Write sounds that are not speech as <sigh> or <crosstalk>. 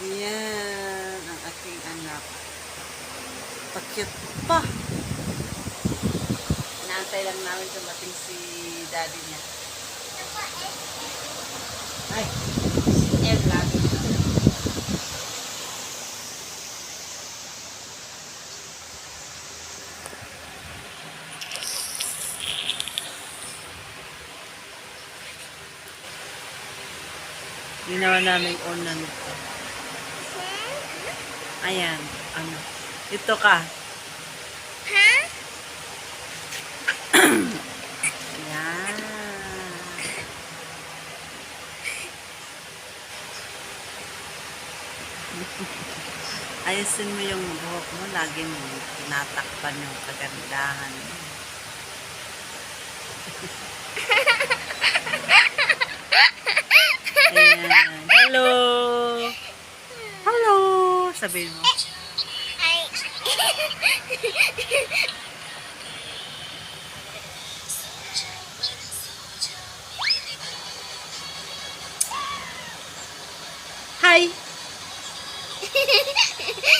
Yan, ang aking anak. Pakit pa. Inaantay lang namin dumating si daddy niya. Ay, si El lagi. Ginawa namin nito. Ayan, ano. Ito ka. Ha? Yan. Ayusin mo yung buhok mo. Lagi mo tinatakpan yung kagandahan mo. Sabihin mo. Ay. Hi! <laughs>